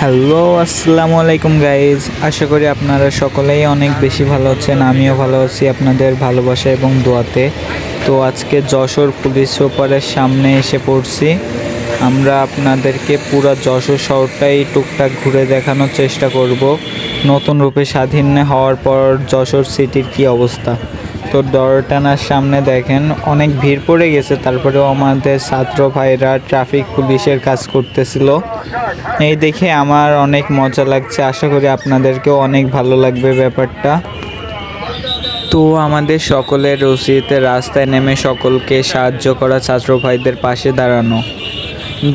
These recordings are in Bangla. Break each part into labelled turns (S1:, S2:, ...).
S1: হ্যালো আসসালামু আলাইকুম গাইজ আশা করি আপনারা সকলেই অনেক বেশি ভালো আছেন, আমিও ভালো আছি আপনাদের ভালোবাসা এবং দোয়াতে। তো আজকে যশোর পুলিশ সুপারের সামনে এসে পড়ছি। আমরা আপনাদেরকে পুরো যশোর শহরটাই টুকটাক ঘুরে দেখানোর চেষ্টা করব। নতুন রূপে স্বাধীন হওয়ার পর যশোর সিটির কি অবস্থা। তো দরটানার সামনে দেখেন, অনেক ভিড় পড়ে গেছে। তারপরেও আমাদের ছাত্র ভাইরা ট্রাফিক পুলিশের কাজ করতেছিল। এই দেখে আমার অনেক মজা লাগছে। আশা করি আপনাদেরকেও অনেক ভালো লাগবে ব্যাপারটা। তো আমাদের সকলের উচিত রাস্তায় নেমে সকলকে সাহায্য করা ছাত্র ভাইদের পাশে দাঁড়ানো।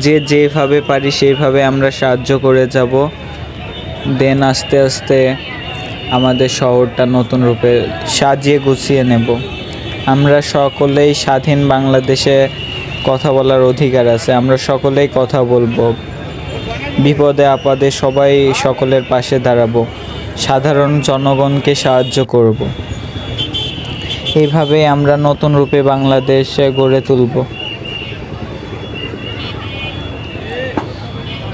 S1: যে যেভাবে পারি সেইভাবে আমরা সাহায্য করে যাব। দেন আস্তে আস্তে আমাদের শহরটা নতুন রূপে সাজিয়ে গুছিয়ে নেব। আমরা সকলেই স্বাধীন বাংলাদেশে কথা বলার অধিকার আছে, আমরা সকলেই কথা বলব। বিপদে আপদে সবাই সকলের পাশে দাঁড়াবো, সাধারণ জনগণকে সাহায্য করব। এইভাবে আমরা নতুন রূপে বাংলাদেশ গড়ে তুলব।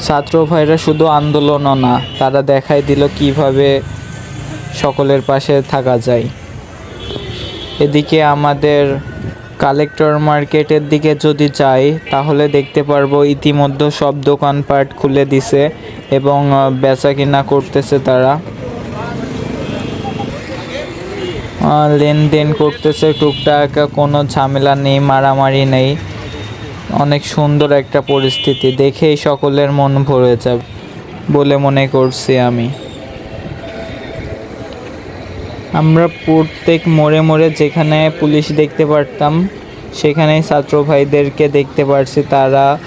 S1: ছাত্র ভাইরা শুধু আন্দোলনও না, তারা দেখাই দিল কীভাবে সকলের পাশে থাকা যায়। এদিকে আমাদের কালেক্টর মার্কেটের দিকে যদি যাই, তাহলে দেখতে পারব ইতিমধ্যে সব দোকানপাট খুলে দিছে এবং বেচা কিনা করতেছে তারা। লেনদেন করতেছে টুকটাক, কোনো ঝামেলা নেই, মারামারি নেই। অনেক সুন্দর একটা পরিস্থিতি, দেখেই সকলের মন ভরে যাবে বলে মনে করছি আমি। আমরা প্রত্যেক মোড়ে মোড়ে যেখানে পুলিশ দেখতে পারতাম সেখানে ছাত্র ভাইদেরকে দেখতে পারছি, তারা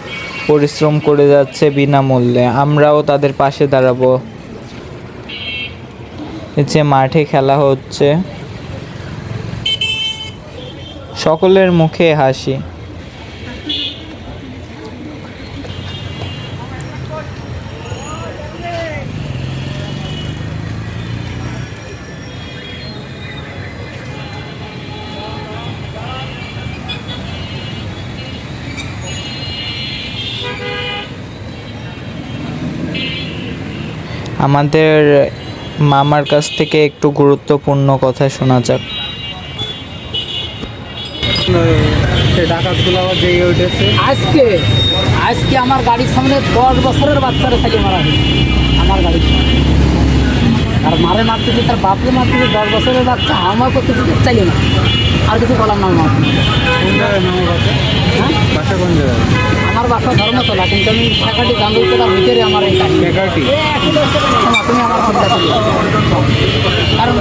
S1: পরিশ্রম করে যাচ্ছে বিনামূল্যে। আমরাও তাদের পাশে দাঁড়াবো। যে মাঠে খেলা হচ্ছে। সকলের মুখে হাসি। আমাদের মামার কাছ থেকে একটু গুরুত্বপূর্ণ কথা শোনা যাক।
S2: আজকে আজকে আমার গাড়ির সামনে দশ বছরের বাচ্চারা খালি মারা আমার গাড়ির সামনে। আর মারে মারতেছে তার বাপরে মারতেছে দশ বছরের বাচ্চা আমার করতেছে চাইলে না। আর কিছু বলার নাম না
S3: কোন বাসা
S2: হ্যাঁ?
S3: কোন জায়গায়?
S2: আমার বাসা ধর্মতলা কিন্তু আমি শাখাটি গান্ধীতলার ভিতরে আমার এই গাড়ি
S3: বেকারটি
S2: তুমি আমার। কারণ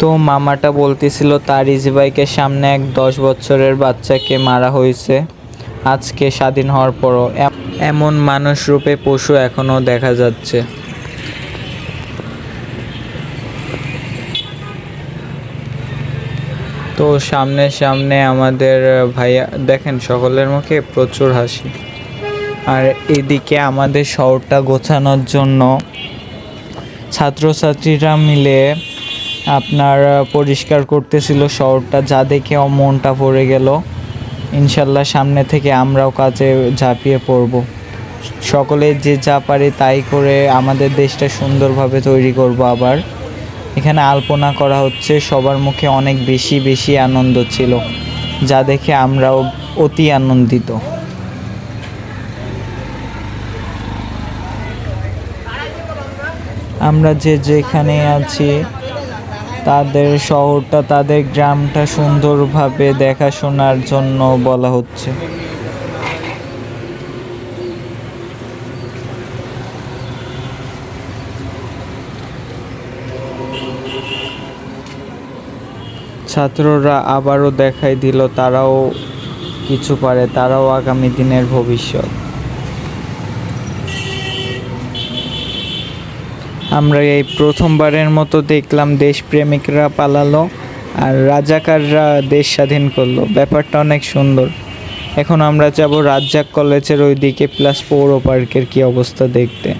S1: তো মামাটা বলতেছিল তার ইজি বাইকের সামনে এক দশ বছরের বাচ্চাকে মারা হয়েছে। আজকে স্বাধীন হওয়ার পরও এমন মানুষ রূপে পশু এখনও দেখা যাচ্ছে। তো সামনে সামনে আমাদের ভাইয়া, দেখেন সকলের মুখে প্রচুর হাসি। আর এদিকে আমাদের শহরটা গোছানোর জন্য ছাত্রছাত্রীরা মিলে আপনার পরিষ্কার করতেছিল শহরটা, যা দেখে ও মনটা পড়ে গেল। ইনশাল্লাহ সামনে থেকে আমরাও কাজে ঝাঁপিয়ে পড়ব। সকলে যে যা পারে তাই করে আমাদের দেশটা সুন্দরভাবে তৈরি করব আবার। এখানে আলপনা করা হচ্ছে, সবার মুখে অনেক বেশি বেশি আনন্দ ছিল, যা দেখে আমরাও অতি আনন্দিত। আমরা যে যেখানে আছি, তাদের শহরটা, তাদের গ্রামটা সুন্দরভাবে দেখাশোনার জন্য বলা হচ্ছে। ছাত্ররা আবারও দেখাই দিল তারাও কিছু পারে, তারাও আগামী দিনের ভবিষ্যৎ। আমরা এই প্রথমবারের মতো দেখলাম দেশপ্রেমিকরা পালালো আর রাজাকাররা দেশ স্বাধীন করল। ব্যাপারটা অনেক সুন্দর। এখন আমরা যাব রাজ্জাক কলেজের ওইদিকে, প্লাস পৌর পার্কের কী অবস্থা দেখতে।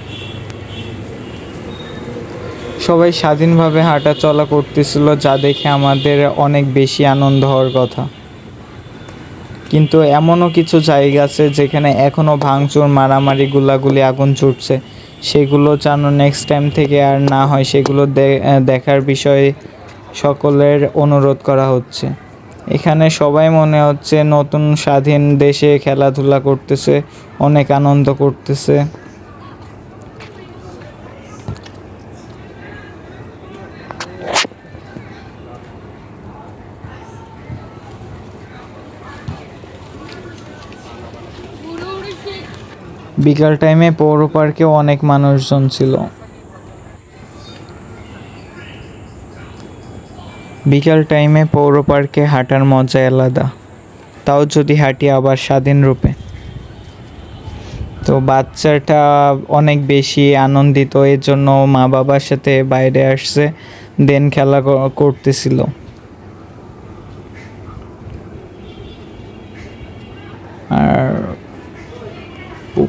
S1: সবাই স্বাধীনভাবে হাঁটা চলা করতেছিল, যা দেখে আমাদের অনেক বেশি আনন্দ হওয়ার কথা। কিন্তু এমনও কিছু জায়গা আছে যেখানে এখনও ভাঙচুর, মারামারি, গুলাগুলি, আগুন ছুটছে সেগুলো যেন নেক্সট টাইম থেকে আর না হয়, সেগুলো দেখার বিষয়ে সকলের অনুরোধ করা হচ্ছে। এখানে সবাই মনে হচ্ছে নতুন স্বাধীন দেশে খেলাধুলা করতেছে, অনেক আনন্দ করতেছে। বিকাল টাইমে পৌর পার্কে অনেক মানুষজন ছিল। বিকাল টাইমে পৌর পার্কে হাঁটার মজা আলাদা। তাও যদি হাঁটি আবার স্বাধীন রূপে। তো বাচ্চাটা অনেক বেশি আনন্দিত এর জন্য মা বাবার সাথে বাইরে আসছে দেন খেলা করতেছিল।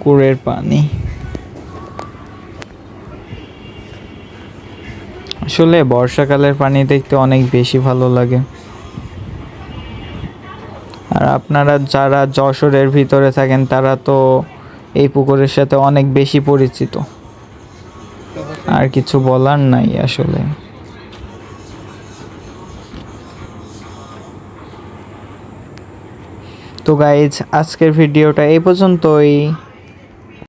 S1: পুকুরের পানি। আসলে বর্ষাকালের পানি দেখতে অনেক বেশি ভালো লাগে। আর আপনারা যারা যশোরের ভিতরে থাকেন, তারা তো এই পুকুরের সাথে অনেক বেশি পরিচিত। আর কিছু বলার নাই আসলে। তো গাইজ আজকের ভিডিওটা এই পর্যন্তই।